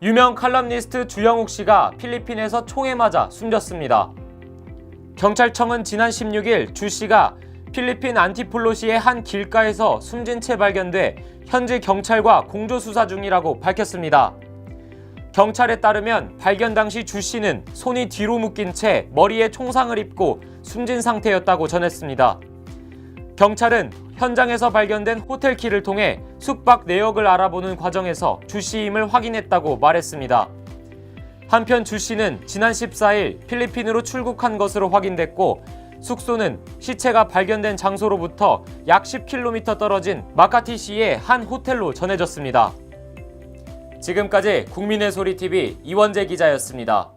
유명 칼럼니스트 주영욱 씨가 필리핀에서 총에 맞아 숨졌습니다. 경찰청은 지난 16일 주 씨가 필리핀 안티플로시의 한 길가에서 숨진 채 발견돼 현재 경찰과 공조 수사 중이라고 밝혔습니다. 경찰에 따르면 발견 당시 주 씨는 손이 뒤로 묶인 채 머리에 총상을 입고 숨진 상태였다고 전했습니다. 경찰은 현장에서 발견된 호텔 키를 통해 숙박 내역을 알아보는 과정에서 주 씨임을 확인했다고 말했습니다. 한편 주 씨는 지난 14일 필리핀으로 출국한 것으로 확인됐고 숙소는 시체가 발견된 장소로부터 약 10km 떨어진 마카티시의 한 호텔로 전해졌습니다. 지금까지 국민의 소리 TV 이원재 기자였습니다.